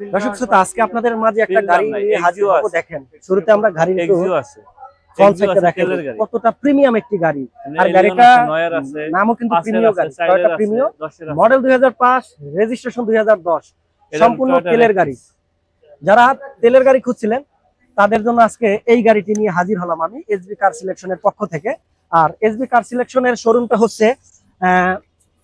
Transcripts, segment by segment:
দর্শক শ্রোতা আজকে আপনাদের মাঝে একটা গাড়ি নিয়ে হাজির হব দেখেন। শুরুতে আমরা গাড়ির আছে। গাড়ি। কতটা প্রিমিয়াম একটি গাড়ি। আর গাড়িটা নামও কিন্তু প্রিমিয়াম গাড়ি টয়োটা প্রিমিয়াম মডেল রেজিস্ট্রেশন সম্পূর্ণ তেলের গাড়ি। যারা তেলের গাড়ি খুঁজছিলেন তাদের জন্য আজকে এই গাড়িটি নিয়ে হাজির হলাম আমি এসবি কার সিলেকশনের পক্ষ থেকে। আর এসবি কার সিলেকশনের শোরুমটা হচ্ছে আহ,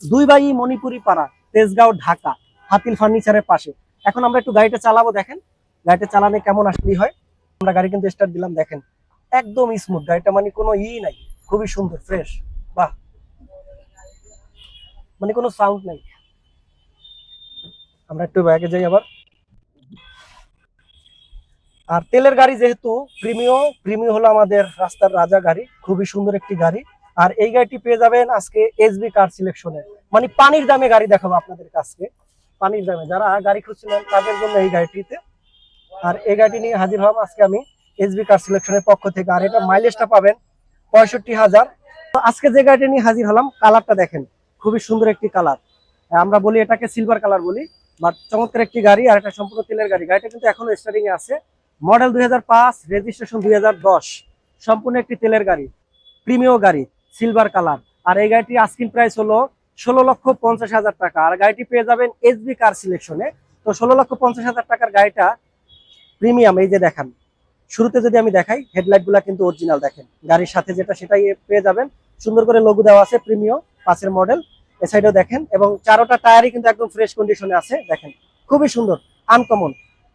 দুই বাই মণিপুরি পাড়া তেজগাঁও ঢাকা হাতিল ফার্নিচারের পাশে। এখন আমরা একটু গাড়িটা চালাবো, দেখেন। গাড়িটা চালানে কেমন আসলেই হয়। আমরা গাড়ি কিন্তু স্টার্ট দিলাম, দেখেন। একদম স্মুথ গাড়িটা মানে কোনো ই নাই। খুবই সুন্দর ফ্রেশ বাহ! মানে কোনো সাউন্ড নাই। আমরা একটু ব্যাগে যাই আবার। আর তেলের গাড়ি যেহেতু, প্রিমিও প্রিমিও হলো আমাদের রাস্তার রাজা গাড়ি, খুবই সুন্দর একটি গাড়ি। আর এই গাড়িটি পেয়ে যাবেন আজকে এসবি কার সিলেকশনে মানে পানির দামে গাড়ি দেখাবো আপনাদের কাছে। পানির দামে। যারা গাড়ি খুঁজছিলেন তাদের জন্য এই গাড়িটিতে। আর এই গাড়িটি নিয়ে হাজির হলাম আজকে আমি এসবি কার সিলেকশনের পক্ষ থেকে। আর এটা মাইলেজটা পাবেন পঁয়ষট্টি হাজার। আজকে যে গাড়িটি নিয়ে হাজির হলাম কালারটা দেখেন। খুবই সুন্দর একটি কালার আমরা বলি এটাকে সিলভার কালার বলি বাট চমৎকার একটি গাড়ি আর এটা সম্পূর্ণ তেলের গাড়ি। গাড়িটা কিন্তু এখনও স্টার্টিং এ আছে। মডেল দুই হাজার পাঁচ রেজিস্ট্রেশন দুই হাজার দশ। সম্পূর্ণ একটি তেলের গাড়ি। প্রিমিয় গাড়ি সিলভার কালার আর এই গাড়িটি আস্কিং প্রাইস হলো ষোলো লক্ষ পঞ্চাশ হাজার টাকা। আর গাড়িটি পেয়ে যাবেন এসবি কার সিলেকশনে তো ষোলো লক্ষ পঞ্চাশ হাজার টাকার গাড়িটা প্রিমিয়াম এই যে দেখান। শুরুতে যদি আমি দেখাই হেডলাইটগুলা কিন্তু অরিজিনাল দেখেন। গাড়ির সাথে যেটা সেটাই পেয়ে যাবেন। সুন্দর করে লঘু দেওয়া আছে প্রিমিয় পাঁচের মডেল এ সাইডেও দেখেন এবং চারোটা টায়ারই কিন্তু একদম ফ্রেশ কন্ডিশনে আছে, দেখেন। খুবই সুন্দর আনকমন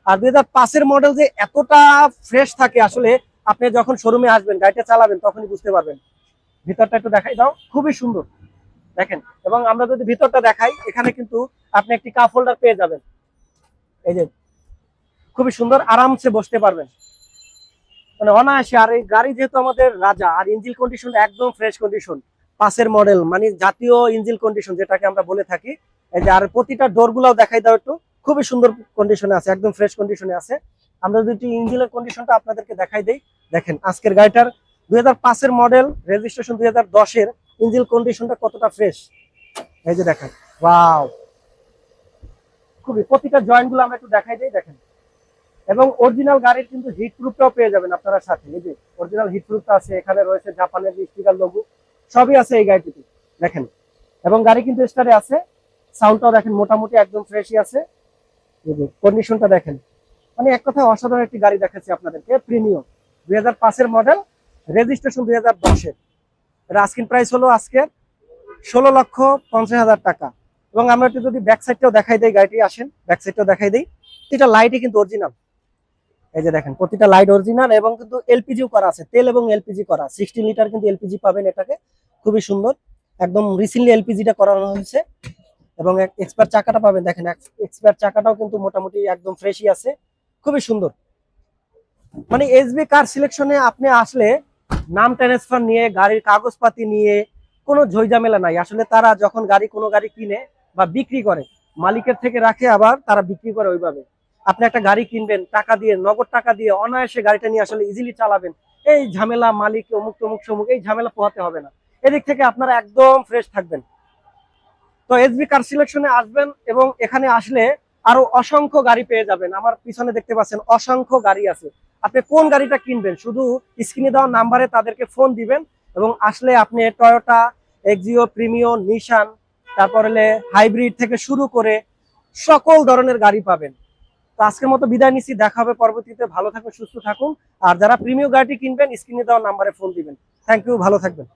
আর দুই হাজার মডেল যে এতটা ফ্রেশ থাকে আসলে, আপনি যখন শোরুমে আসবেন, গাড়িটা চালাবেন, তখনই বুঝতে পারবেন। ভিতরটা একটু দেখাই দাও, খুবই সুন্দর। দেখেন, এবং আমরা যদি ভিতরটা দেখাই, এখানে কিন্তু আপনি একটি কাপ হোল্ডার পেয়ে যাবেন। এই যে, খুবই সুন্দর, আরামসে বসতে পারবেন। মানে অনায়াসে, আর এই গাড়ি যেহেতু আমাদের রাজা, আর ইঞ্জিন কন্ডিশন একদম ফ্রেশ কন্ডিশন পাশের মডেল মানে জাতীয় ইঞ্জিন কন্ডিশন যেটাকে আমরা বলে থাকি। এই যে, আর প্রতিটা ডোর গুলাও দেখাই দাও একটু। খুবই সুন্দর কন্ডিশনে আছে, একদম ফ্রেশ কন্ডিশনে আছে। আমরা যদি ইঞ্জিনের কন্ডিশনটা আপনাদেরকে দেখাই দেই। দেখেন, আজকের গাড়িটার দুই হাজার মডেল রেজিস্ট্রেশন দুই হাজার ইঞ্জিন কন্ডিশনটা কতটা ফ্রেশ এই যে দেখেন ওয়াও খুবই, প্রতিটা জয়েন্টগুলো আমরা একটু দেখাই দিই, দেখেন। এবং অরিজিনাল গাড়ির কিন্তু হিট প্রুফটাও পেয়ে যাবেন আপনারা সাথে, এই যে অরিজিনাল হিট প্রুফটা আছে, এখানে রয়েছে জাপানের স্টিকার লোগো সবই আছে এই গাড়িটিতে, দেখেন। এবং গাড়ি কিন্তু স্টারে আছে সাউন্ডটাও দেখেন মোটামুটি একদম ফ্রেশই আছে। কন্ডিশনটা দেখেন। মানে এক কথায় অসাধারণ একটি গাড়ি দেখাচ্ছি আপনাদেরকে প্রিমিয়াম দুই হাজার পাঁচের মডেল রেজিস্ট্রেশন দুই হাজার দশের। এটা আস্কিং প্রাইস হলো আজকে ষোলো লক্ষ পঞ্চাশ হাজার টাকা। এবং আমরা একটু যদি ব্যাক সাইডটাও দেখাই দিই, গাড়িটি আসেন ব্যাক সাইডটাও দেখাই দিই। প্রতিটা লাইটই কিন্তু অরিজিনাল এই যে দেখেন, প্রতিটা লাইট অরিজিনাল এবং কিন্তু এলপিজিও করা আছে, তেল এবং এলপিজি করা। সিক্সটি লিটার কিন্তু এলপিজি পাবেন এটাকে, খুবই সুন্দর। একদম রিসেন্টলি এলপিজিটা করানো হয়েছে। এবং এক্সপায়ার চাকাটা পাবেন, দেখেন এক্সপায়ার চাকাটাও কিন্তু মোটামুটি একদম ফ্রেশই আছে, খুবই সুন্দর। মানে এসবি কার সিলেকশনে আপনি আসলে নাম ট্রান্সফার নিয়ে, গাড়ির কাগজপাতি নিয়ে, কোনো ঝইঝামেলা নাই। আসলে তারা যখন গাড়ি, কোনো গাড়ি কিনে বা বিক্রি করে, মালিকের থেকে রাখে আবার তারা বিক্রি করে ওইভাবে। আপনি একটা গাড়ি কিনবেন, টাকা দিয়ে, নগদ টাকা দিয়ে, অনায়াসে গাড়িটা নিয়ে আসলে ইজিলি চালাবেন। এই ঝামেলা মালিক, অমুক তমুক, সমুক, এই ঝামেলা পোহাতে হবে না। এদিক থেকে আপনারা একদম ফ্রেশ থাকবেন। তো এসবি কার সিলেকশনে আসবেন এবং এখানে আসলে আরও অসংখ্য গাড়ি পেয়ে যাবেন। আমার পিছনে দেখতে পাচ্ছেন অসংখ্য গাড়ি আছে। আপনি কোন গাড়িটা কিনবেন? শুধু স্ক্রিনে দেওয়া নাম্বারে তাদেরকে ফোন দিবেন এবং আসলে আপনি টয়োটা এক্সিও প্রিমিও নিশান তারপর হাইব্রিড থেকে শুরু করে সকল ধরনের গাড়ি পাবেন। তো আজকের মতো বিদায় নিচ্ছি, দেখা হবে পরবর্তীতে। ভালো থাকুন, সুস্থ থাকুন। আর যারা প্রিমিয় গাড়িটি কিনবেন, স্ক্রিনে দেওয়া নাম্বারে ফোন দিবেন। থ্যাংক ইউ ভালো থাকবেন।